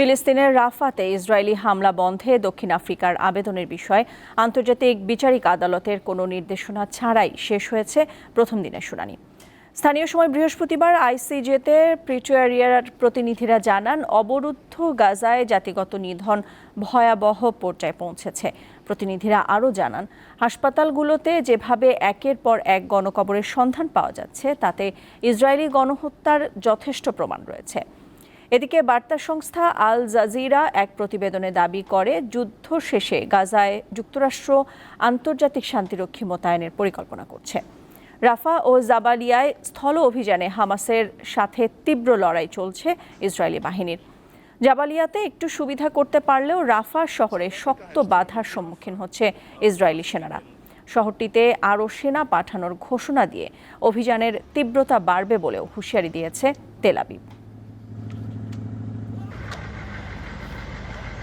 ফিলিস্তিনের রাফাতে ইসরায়েলি হামলা বন্ধে দক্ষিণ আফ্রিকার আবেদনের বিষয়ে আন্তর্জাতিক বিচারিক আদালতের কোনো নির্দেশনা ছাড়াই শেষ হয়েছে প্রথম দিনের শুনানি। স্থানীয় সময় বৃহস্পতিবার আইসিজেতে প্রিটোয়ারিয়ার প্রতিনিধিরা জানান, অবরুদ্ধ গাজায় জাতিগত নিধন ভয়াবহ পর্যায়ে পৌঁছেছে। প্রতিনিধিরা আরও জানান, হাসপাতালগুলোতে যেভাবে একের পর এক গণকবরের সন্ধান পাওয়া যাচ্ছে, তাতে ইসরায়েলি গণহত্যার যথেষ্ট প্রমাণ রয়েছে। এদিকে বার্তা সংস্থা আল জাজিরা এক প্রতিবেদনে দাবি করে, যুদ্ধ শেষে গাজায় যুক্তরাষ্ট্র আন্তর্জাতিক শান্তিরক্ষী মোতায়েনের পরিকল্পনা করছে। রাফা ও জাবালিয়ায় স্থল অভিযানে হামাসের সাথে তীব্র লড়াই চলছে ইসরায়েলি বাহিনীর। জাবালিয়াতে একটু সুবিধা করতে পারলেও রাফা শহরে শক্ত বাধার সম্মুখীন হচ্ছে ইসরায়েলি সেনারা। শহরটিতে আরও সেনা পাঠানোর ঘোষণা দিয়ে অভিযানের তীব্রতা বাড়বে বলেও হুঁশিয়ারি দিয়েছে তেলাবিব